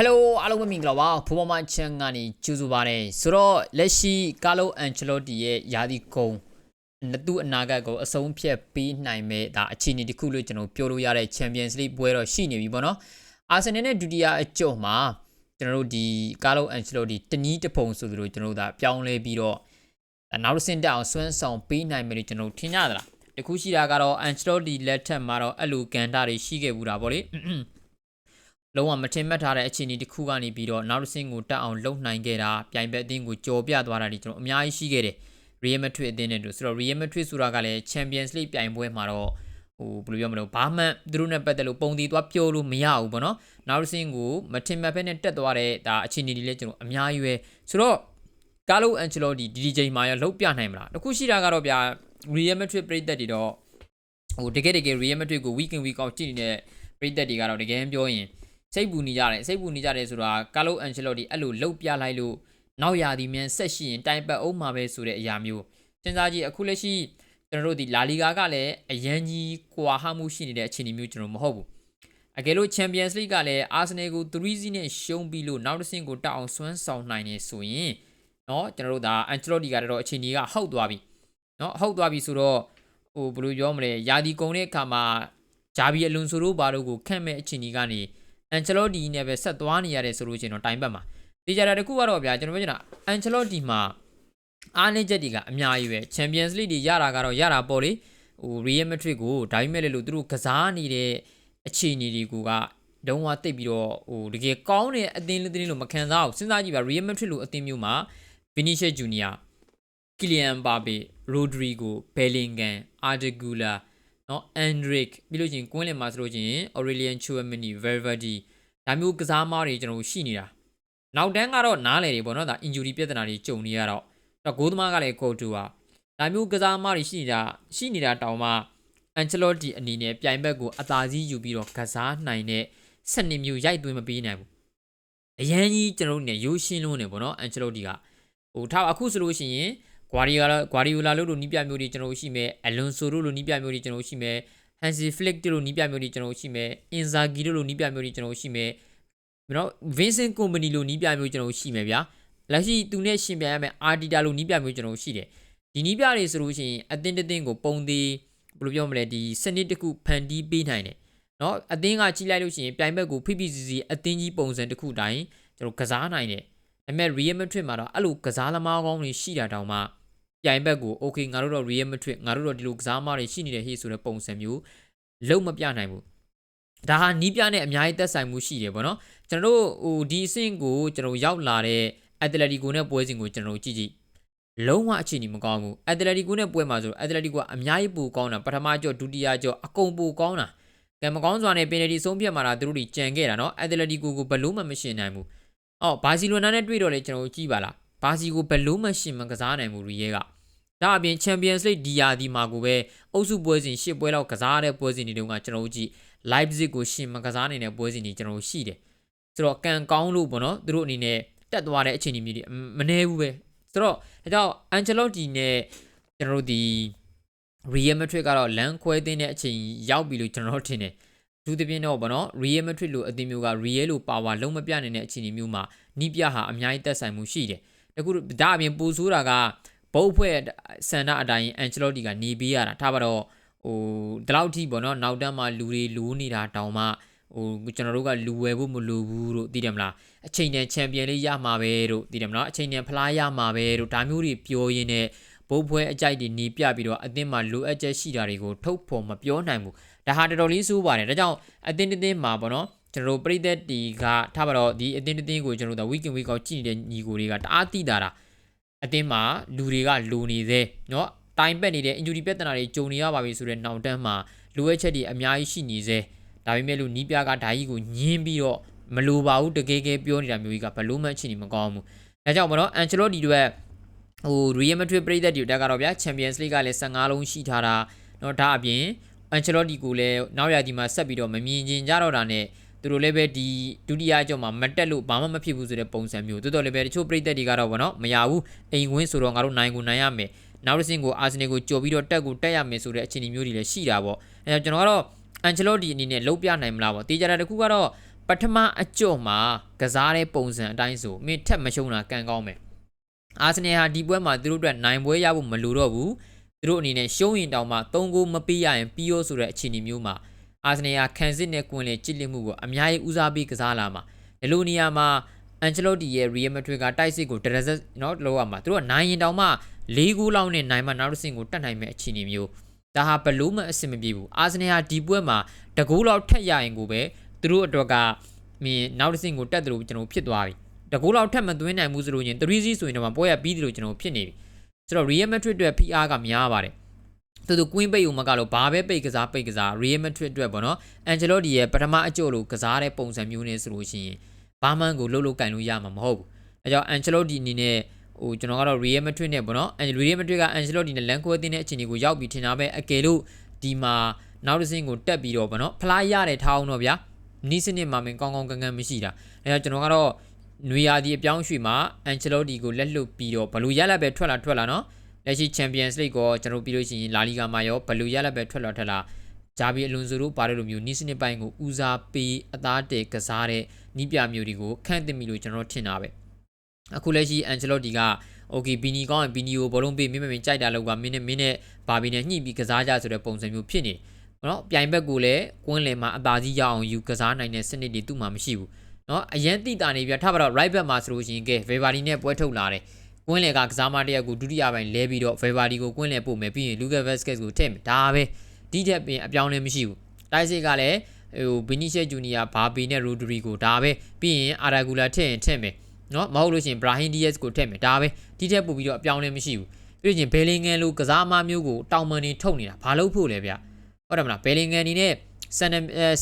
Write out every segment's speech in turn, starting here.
Hello အားလုံးပဲမင်္ဂလာပါဖူမမချန်ကနေကြိုဆိုပါရစေဆိုတော့လက်ရှိကာလိုအန်ချလော့တီရဲ့ယာဒီကုံနတူအနာဂတ်ကိုအဆုံးဖြတ်ပေးနိုင်မဲ့ဒါအခြေအနေတစ်ခုလို့ကျွန်တော်ပြောလို့ရတဲ့ Champions League ပွဲတော့ရှိနေပြီပေါ့နော်အာဆင်နယ်နဲ့ဒုတိယအကျော့မှာကျွန်တော်တို့ဒီကာလိုအန်ချလော့တီတနည်းတစ်ပုံဆိုသလိုကျွန်တော်တို့ဒါပြောင်းလဲပြီးတော့နောက်တစ်ဆင့်တက်အောင်ဆွမ်းဆောင်ပေးနိုင်မယ်လို့ကျွန်တော်ထင်ကြသလားတခုရှိတာကတော့အန်ချလော့တီလက်ထက်မှာတော့အဲ့လိုကန်တာတွေရှိခဲ့ဘူးတာပေါ့လေ လုံးဝမထင်မှတ်ထားတဲ့အခြေအနေတစ်ခုကနေပြီးတော့နောက်တစ်ဆင့်ကိုတက်အောင်လုပ်နိုင်ခဲ့တာပြိုင်ဘက်အသင်းကိုကြော်ပြသွားတာဒီကျွန်တော်အများကြီးရှိခဲ့တယ် Real Madrid အသင်းနဲ့တို့ဆိုတော့ Real Madrid ဆိုတာကလည်း Champions League ပြိုင်ပွဲမှာတော့ဟိုဘယ်လိုပြောမလဲဘာမှသူတို့နဲ့ပတ်သက်လို့ပုံတည်သွားပြောလို့မရဘူးပေါ့နော်နောက်တစ်ဆင့်ကိုမထင်မှတ်ဘဲနဲ့တက်သွားတဲ့ဒါအခြေအနေတွေလည်းကျွန်တော်အများကြီးပဲဆိုတော့ကာလိုအန်ချယ်လိုဒီဒီချိန်မှာရောလှုပ်ပြနိုင်မလားတခုရှိတာကတော့ဗျာ Real Madrid ပြည်သက်တွေတော့ဟိုတကယ်တကယ် Real Madrid ကို week in week out ကြည့်နေတဲ့ပြည်သက်တွေကတော့တကယ်ပြောရင် စိတ်ပူနေကြတယ်စိတ်ပူနေကြတယ်ဆိုတာကာလိုအန်ချယ်လိုတီအဲ့လိုလှုပ်ပြလိုက်လို့နောက်ရာသီမြန်ဆက်ရှိရင်တိုင်ပတ်အောင်မှာပဲဆိုတဲ့အရာမျိုးစဉ်းစားကြည့်အခုလက်ရှိကျွန်တော်တို့ဒီလာလီဂါကလည်းအရန်ကြီးကွာဟမှုရှိနေတဲ့အခြေအနေမျိုးကျွန်တော်မဟုတ်ဘူးအကယ်လို့ Champions League ကလည်း Arsenal ကို3-0နဲ့ရှုံးပြီးလို့နောက်တစ်ဆင့်ကိုတက်အောင်ဆွမ်းဆောင်နိုင်နေဆိုရင်เนาะကျွန်တော်တို့ဒါ Ancelotti ကတော့အခြေအနေကဟောက်သွားပြီเนาะဟောက်သွားပြီဆိုတော့ဟိုဘယ်လိုပြောမလဲယာဒီကုံတဲ့အခါမှာဂျာဘီအလွန်ဆိုတို့ဘာတို့ကိုခန့်မဲ့အခြေအနေကနေ အန်ချလော့တီနဲ့ပဲဆက်သွားနေရတယ်ဆိုလို့ချင်းတော့တိုင်ပတ်မှာတေချာတာတခုကတော့ဗျာကျွန်တော်ပြောချင်တာအန်ချလော့တီမှာအားနည်းချက်တွေကအများကြီးပဲချန်ပီယံစ်လိတွေရတာကတော့ရတာပေါ့လေဟိုရီယယ်မက်ဒရစ်ကိုဒါပေမဲ့လည်းလို့သူတို့ကစားနေတဲ့အခြေအနေတွေကတုံးဝတိတ်ပြီးတော့ဟိုတကယ်ကောင်းတဲ့အသင်းလေးတင်းလို့မခံစားအောင်စဉ်းစားကြည့်ပါရီယယ်မက်ဒရစ်လိုအသင်းမျိုးမှာဗီနီရှက်ဂျူနီယာကီလီယ န်ဘာဘေရိုဒရီဂိုဘယ်လင်ဂန်အာဒဂူလာနော်အန်ဒရစ်ပြီးလို့ချင်းကွင်းလင်မှာဆိုလို့ချင်းအော်ရီလီယန်ချူဝမနီဗယ်ဗာဒီဒါမျိုးကစားမားတွေကျွန်တော်ရှိနေတာနောက်တန်းကတော့နားလေတွေပေါ့နော်ဒါ injury ပြဿနာတွေကြုံနေရတော့တော့ဂိုးသမားကလည်းကိုတူပါဒါမျိုးကစားမားတွေရှိနေတာရှိနေတာတောင်မှအန်ချလော့တီအနေနဲ့ပြိုင်ဘက်ကိုအသာစီးယူပြီးတော့ကစားနိုင်တဲ့စနစ်မျိုးရိုက်သွင်းမပေးနိုင်ဘူးအရန်ကြီးကျွန်တော်တို့ ਨੇ ရိုးရှင်းလုံးနေပေါ့နော်အန်ချလော့တီကဟိုထားအခုဆိုလို့ရှိရင် ဂွာဒီယိုလာဂွာဒီယိုလာလို့လို့နီးပြမျိုးတွေကျွန်တော်တို့ရှိမယ်အလွန်ဆိုတို့လို့နီးပြမျိုးတွေကျွန်တော်တို့ရှိမယ်ဟန်စီဖလစ်တို့လို့နီးပြမျိုးတွေကျွန်တော်တို့ရှိမယ်အင်ဇာဂီတို့လို့နီးပြမျိုးတွေကျွန်တော်တို့ရှိမယ်နော်ဗင်းစင်ကုမ္ပဏီလို့နီးပြမျိုးကျွန်တော်တို့ရှိမယ်ဗျာလက်ရှိသူနဲ့ရှင်ပြိုင်ရမယ်အာဒီတာလို့နီးပြမျိုးကျွန်တော်တို့ရှိတယ်ဒီနီးပြတွေဆိုလို့ရှိရင်အတင်းတင်းကိုပုံသေးဘယ်လိုပြောမလဲဒီစနစ်တစ်ခုဖန်တီးပေးနိုင်တယ်နော်အတင်းကကြီးလိုက်လို့ရှိရင်ပြိုင်ဘက်ကိုဖိဖိစီစီအတင်းကြီးပုံစံတစ်ခုတိုင်းကျွန်တော်ကစားနိုင်တယ်ဒါပေမဲ့ Real Madrid မှာတော့အဲ့လိုကစားသမားကောင်းတွေရှိတာတောင်မှ ပြိုင်ဘက်ကို okay ငါတို့တော့ Real Madrid ငါတို့တော့ဒီလိုကစားသမားတွေရှိနေတဲ့ဟေ့ဆိုတဲ့ပုံစံမျိုးလုံးမပြနိုင်ဘူးဒါဟာနီးပြနဲ့အများကြီးသက်ဆိုင်မှုရှိတယ်ဗောနော်ကျွန်တော်တို့ဟိုဒီအဆင့်ကိုကျွန်တော်ရောက်လာတဲ့အက်တလက်တီကိုနဲ့ပွဲစဉ်ကိုကျွန်တော်ကြည့်ကြည့်လုံးဝအခြေအနေမကောင်းဘူးအက်တလက်တီကိုနဲ့ပွဲမှာဆိုအက်တလက်တီကအများကြီးပိုကောင်းတာပထမကြော့ဒုတိယကြော့အကုန်ပိုကောင်းတာကဲမကောင်းစွာနဲ့ပင်နယ်တီဆုံးဖြတ်မှာလာသူတို့တွေကြံခဲ့တာနော်အက်တလက်တီကိုကိုဘလို့မှမရှင်နိုင်ဘူးအော်ဘာစီလိုနာနဲ့တွေ့တော့လေကျွန်တော်ကြည့်ပါလား ဘာစီကိုဘလို့မှရှင်မကစားနိုင်ဘူးရီရဲကဒါအပြင် Champions League ဒီယာဒီမှာကိုပဲအုပ်စုပွဲစဉ်၈ပွဲလောက်ကစားတဲ့ပွဲစဉ်တွေတုန်းကကျွန်တော်ကြည့် Leipzig ကိုရှင်မကစားနိုင်တဲ့ပွဲစဉ်တွေကျွန်တော်ရှိတယ်ဆိုတော့ကန်ကောင်းလို့ပေါ့နော်သူတို့အနေနဲ့တက်သွားတဲ့အခြေအနေမျိုးတွေမနှဲဘူးပဲဆိုတော့ဒါကြောင့် Ancelotti နဲ့ကျွန်တော်တို့ဒီ Real Madrid ကတော့လမ်းခွဲသိမ်းတဲ့အချိန်ရောက်ပြီလို့ကျွန်တော်တို့ထင်တယ်သူတပြင်းတော့ဗောနော် Real Madrid လိုအသင်းမျိုးက Real လို power လုံးမပြနိုင်တဲ့အခြေအနေမျိုးမှာနီးပြဟာအများကြီးတက်ဆိုင်မှုရှိတယ် တခုဒါအပြင်ပူဆိုးတာကဘုတ်ဖွဲ့ဆန္ဒအတိုင်း Ancelotti ကနေပေးရတာထားပါတော့ဟိုဒီလောက်ထိပေါ့နော်နောက်တန်းမှာလူတွေလိုးနေတာတောင်မှဟိုကျွန်တော်တို့ကလူဝယ်ဖို့မလိုဘူးတို့သိတယ်မလားအချိန်တန်ချန်ပီယံလေးရမှာပဲတို့သိတယ်မလားအချိန်တန်ဖလားရမှာပဲတို့ဒါမျိုးတွေပြောရင်းနဲ့ဘုတ်ဖွဲအကြိုက်တွေနေပြပြီးတော့အသင်းမှာလိုအပ်ချက်ရှိတာတွေကိုထုတ်ဖော်မပြောနိုင်ဘူးဒါဟာတော်တော်လေးစိုးပါတယ်ဒါကြောင့်အသင်းတစ်သင်းမှာပေါ့နော် ကျွန်တော်တို့ပြည်သက်တီကထားပါတော့ဒီအသင်းတစ်သင်းကိုကျွန်တော်တို့ weekend week ကောကြည့်နေတဲ့ညီကိုတွေကတအားသိတာတာအသင်းမှာလူတွေကလိုနေသေးเนาะတိုင်ပက်နေတဲ့ injury ပြဿနာတွေကြုံနေရပါပြီဆိုတဲ့နောက်တန်းမှာလိုအပ်ချက်တွေအများကြီးရှိနေသေးဒါပေမဲ့လို့နီးပြကဓာကြီးကိုညင်းပြီးတော့မလိုပါဘူးတကယ်ကယ်ပြောနေတာမျိုးကြီးကဘလို့မှချင်းနေမကောင်းဘူးဒါကြောင့်မနော်အန်ချလော့ဒီတို့ဟို Real Madrid ပြည်သက်တွေတက်ကတော့ဗျာ Champions League ကလည်း15လုံးရှိထားတာเนาะဒါအပြင်အန်ချလော့ဒီကိုလည်းနောက်ရာဒီမှာဆက်ပြီးတော့မမြင်ကျင်ကြတော့တာနဲ့ သူတို့လည်းပဲဒီဒုတိယအကြောမှာမတက်လို့ဘာမှမဖြစ်ဘူးဆိုတဲ့ပုံစံမျိုးတိုးတော်လည်းပဲတချို့ပြည်သက်တွေကတော့ဗောနော်မရဘူးအိမ်ဝင်းဆိုတော့ငါတို့နိုင်ကိုနိုင်ရမယ်နောက်တစ်ဆင့်ကိုအာဆင်နယ်ကိုကြော်ပြီးတော့တက်ကိုတက်ရမယ်ဆိုတဲ့အခြေအနေမျိုးတွေလည်းရှိတာပေါ့အဲကျွန်တော်ကတော့အန်ချလော့ဒီအနေနဲ့လုံးပြနိုင်မလားပေါ့တေးကြတာတခုကတော့ပထမအကြော့မှာကစားတဲ့ပုံစံအတိုင်းဆိုမင်းထက်မရှုံးတာကံကောင်းမယ်အာဆင်နယ်ဟာဒီပွဲမှာသူတို့အတွက်နိုင်ပွဲရဖို့မလိုတော့ဘူးသူတို့အနေနဲ့ရှုံးရင်တောင်မှ3ဂိုးမပေးရရင်ပြီးရောဆိုတဲ့အခြေအနေမျိုးမှာ အာဆင်နယ်ဟာခံစစ်နဲ့ကွင်လင်ကြစ်လစ်မှုကိုအများကြီးဦးစားပေးကစားလာမှာဒီလိုနေရာမှာအန်ချလော့တီရဲ့ရီယယ်မက်ဒရစ်ကတိုက်စစ်ကိုဒရက်ဆက်နော်လောက်ရမှာသူတို့ကနိုင်ရင်တောင်မှ၄ဂိုးလောက်နဲ့နိုင်မှနောက်တစ်ဆင့်ကိုတတ်နိုင်မယ့်အခြေအနေမျိုးဒါဟာဘလို့မှအဆင်မပြေဘူးအာဆင်နယ်ဟာဒီပွဲမှာတကူးလောက်ထက်ရရင်ကိုပဲသူတို့အတွက်ကမင်းနောက်တစ်ဆင့်ကိုတက်တယ်လို့ကျွန်တော်ဖြစ်သွားပြီတကူးလောက်ထက်မသွင်းနိုင်ဘူးဆိုလို့ရင်3-0ဆိုရင်တော့ပွဲရပြီးတယ်လို့ကျွန်တော်ဖြစ်နေပြီဆိုတော့ Real Madrid အတွက် PR ကများပါတယ် သူတို့ Queen ပိတ်ုံမကလို့ဘာပဲပိတ်ကစားပိတ်ကစား Real Madrid အတွက်ပေါ့နော် Ancelotti ရဲ့ပထမအကျိုးလို့ကစားတဲ့ပုံစံမျိုးနဲ့ဆိုလို့ရှိရင်ဘာမှန်ကိုလှုပ်လှုပ်ကင်လို့ရမှာမဟုတ်ဘူးအဲကြောင့် Ancelotti အနေနဲ့ဟိုကျွန်တော်ကတော့ Real Madrid နဲ့ပေါ့နော် Real Madrid က Ancelotti နဲ့လန်ခွဲတင်တဲ့အခြေအနေကိုရောက်ပြီးထင်တာပဲအကယ်လို့ဒီမှာနောက်တစ်ဆင့်ကိုတက်ပြီးတော့ပေါ့နော်ဖလားရတဲ့ထားအောင်တော့ဗျာနီးစနစ်မှာမင်းကောင်းကောင်းကန်ကန်မရှိတာအဲကြောင့်ကျွန်တော်ကတော့နွေရာသီအပြောင်းရွှေ့မှာ Ancelotti ကိုလက်လွတ်ပြီးတော့ဘလူရလက်ပဲထွက်လာထွက်လာနော် လက်ရှိ Champions League ကိုကျွန်တော်ပြီးလို့ရှိရင် La Liga မှာရောဘလူရလက်ပဲထွက်လာထွက်လာဂျာဘီအလွန်ဆိုတို့ပါတယ်လို့မျိုးနီးစနစ်ပိုင်းကိုဦးစားပေးအသားတည်ကစားတဲ့နီးပြမျိုးတွေကိုခန့်သစ်မိလို့ကျွန်တော်ထင်တာပဲအခုလက်ရှိ Ancelotti က okay ဘီနီကောင်းရင်ဘီနီကိုဘောလုံးပေးမင်းမင်းကြိုက်တာလောက်ကမင်းနဲ့မင်းနဲ့ဘာဘီနဲ့ညှိပြီးကစားကြဆိုတဲ့ပုံစံမျိုးဖြစ်နေတယ်နော်ပြိုင်ဘက်ကိုလည်းကွင်းလယ်မှာအသာကြီးရအောင်ယူကစားနိုင်တဲ့စနစ်တွေသူ့မှာမရှိဘူးနော်အရန်တိတာနေပြထားပါတော့ right back မှာဆိုလို့ရှိရင်ကဲ Vivaldi နဲ့ပွဲထုတ်လာတယ် ကွင်းလယ်ကကစားမတရက်ကိုဒုတိယပိုင်းလဲပြီးတော့ Vivaldi ကိုကွင်းလယ်ပို့မယ်ပြီးရင် Lucas Vazquez ကိုထည့်မယ်ဒါပဲဒီထက်ပြင်အပြောင်းလဲမရှိဘူးတိုက်စစ်ကလည်းဟို Vinicius Junior ဘာဘီနဲ့ Rodrigo ဒါပဲပြီးရင် Aragula ထည့်ရင်ထည့်မယ်နော်မဟုတ်လို့ရှိရင် Brahim Diaz ကိုထည့်မယ်ဒါပဲဒီထက်ပို့ပြီးတော့အပြောင်းလဲမရှိဘူးပြီးရင် Bellingham လိုကစားမမျိုးကိုတောင်ပန်နေထုတ်နေတာဘာလို့ဖို့လဲဗျဟုတ်တယ်မလား Bellingham နေနဲ့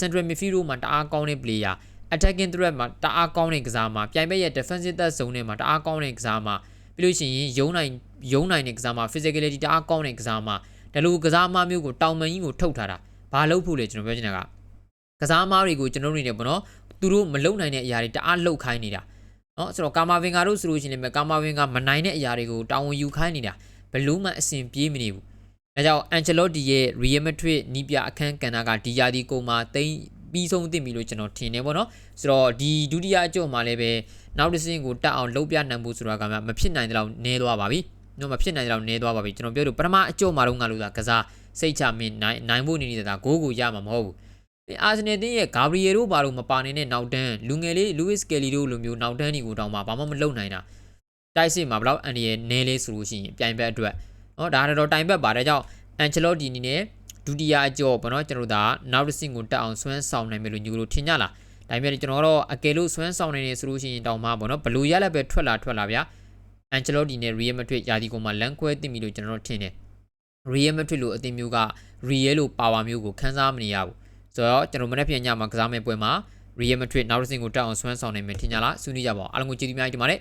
Central Midfield မှာတအားကောင်းတဲ့ player attacking threat မှာတအားကောင်းတဲ့ကစားမှာပြိုင်ဘက်ရဲ့ defensive third zone ထဲမှာတအားကောင်းတဲ့ကစားမှာ ပြီးလို့ရှိရင်ယုံနိုင်ယုံနိုင်တဲ့ကစားမှာ physicality တအားကောင်းတဲ့ကစားမှာဒါလိုကစားမမျိုးကိုတောင်ပန်ကြီးကိုထုတ်ထားတာဘာလို့ဖို့လဲကျွန်တော်ပြောချင်တာကကစားမားတွေကိုကျွန်တော်တို့နေပေါ့နော်သူတို့မလုံနိုင်တဲ့အရာတွေတအားလှုပ်ခိုင်းနေတာနော်ဆိုတော့ကာမာဗင်ဂါတို့ဆိုလို့ရှိရင်လည်းကာမာဗင်ဂါမနိုင်တဲ့အရာတွေကိုတောင်းဝန်ယူခိုင်းနေတာဘလို့မှအဆင်ပြေးမနေဘူးဒါကြောင့်အန်ချလော့တီရဲ့ Real Madrid နီးပြအခန်းကဏ္ဍကဒီယာဒီကိုမှာတိမ့်ပြီးဆုံးသင့်ပြီလို့ကျွန်တော်ထင်တယ်ပေါ့နော်ဆိုတော့ဒီဒုတိယအကြော့မှာလည်းပဲ နောက်တစ်ဆင့်ကိုတက်အောင်လှုပ်ပြနိုင်ဖို့ဆိုတာကမှမဖြစ်နိုင်တဲ့လောက်နည်းသွားပါပြီ။တော့မဖြစ်နိုင်တဲ့လောက်နည်းသွားပါပြီ။ကျွန်တော်ပြောလို့ပထမအကြုံမှာတော့ငါလို့သာကစားစိတ်ချမင်းနိုင်နိုင်ဖို့နေနေတာဂိုးကိုရမှာမဟုတ်ဘူး။အာဆင်နယ်တင်းရဲ့ဂါဘရီယယ်တို့ဘာလို့မပါနေနဲ့နောက်တန်းလူငယ်လေးလူးဝစ်ကယ်လီတို့လိုမျိုးနောက်တန်းတွေကိုတောင်းမှဘာမှမလုပ်နိုင်တာ။တိုက်စစ်မှာဘလောက်အန်ဒီရဲ့နည်းလေးဆိုလို့ရှိရင်ပြိုင်ဘက်အတွက်နော်ဒါတော့တိုင်ဘက်ပါတဲ့ကြောင့်အန်ချလော့ဒီနီနဲ့ဒုတိယအကြော့ဘောနော်ကျွန်တော်တို့ဒါနောက်တစ်ဆင့်ကိုတက်အောင်ဆွမ်းဆောင်နိုင်မယ်လို့ညီတို့ထင်ကြလား။ ဒါပေမဲ့ကျွန်တော်တို့အကယ်လို့ဆွမ်းဆောင်နိုင်နေဆိုလို့ရှိရင်တောင်မှပေါ့နော်ဘလူရလက်ပဲထွက်လာထွက်လာဗျာအန်ချလော့ဒီနဲ့ရီယယ်မက်ဒရစ်ယာဒီကိုမှလန်ခွဲတင်ပြီလို့ကျွန်တော်တို့ထင်တယ်ရီယယ်မက်ဒရစ်လိုအသင်းမျိုးကရီယယ်လိုပါဝါမျိုးကိုခန်းစားမနေရဘူးဆိုတော့ကျွန်တော်မနေ့ပြန်ညမှာကစားမယ့်ပွဲမှာ Real Madrid နောက်တစ်ဆင့်ကိုတက်အောင်ဆွမ်းဆောင်နိုင်မယ်ထင်ကြလားဆွေးနွေးကြပါအောင်အားလုံးကိုကျေးဇူးများတင်ပါတယ်